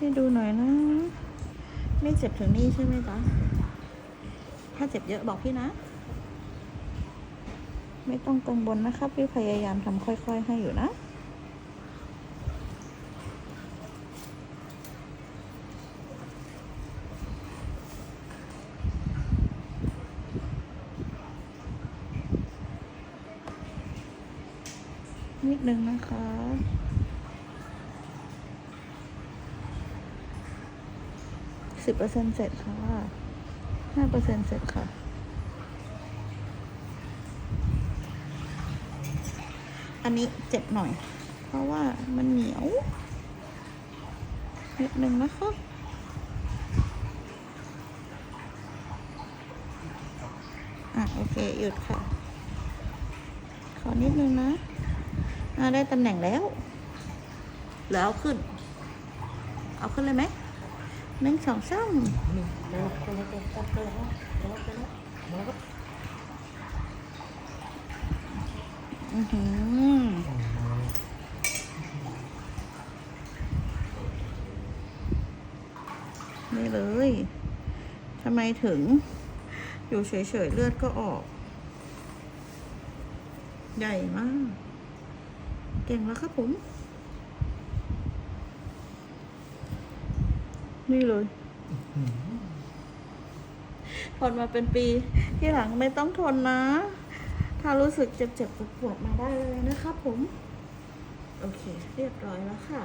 ให้ดูหน่อยนะ ไม่เจ็บถึงนี่ใช่ไหมจ๊ะ ถ้าเจ็บเยอะบอกพี่นะ ไม่ต้องกังวลนะครับ พี่พยายามทำค่อยๆ ให้อยู่นะนิดนึงนะคะ สิบเปอร์เซ็นเสร็จค่ะห้าเปอร์เซ็นเสร็จค่ะอันนี้เจ็บหน่อย เพราะว่ามันเหนียวนิดนึงนะคะอะโอเคหยุดค่ะ ขอนิดนึงนะอ่าได้ตำแหน่งแล้วเหลือเอาขึ้น เอาขึ้นเลยไหม หนึ่งสองสามอือหือนี่เลยทำไมถึง อยู่เฉยๆ เลือดก็ออก ใหญ่มาก เก่งแล้วครับผม นี่เลยทนมาเป็นปีที่หลังไม่ต้องทนนะ ถ้ารู้สึกเจ็บๆปวดๆมาได้เลยนะครับผม โอเค เรียบร้อยแล้วค่ะ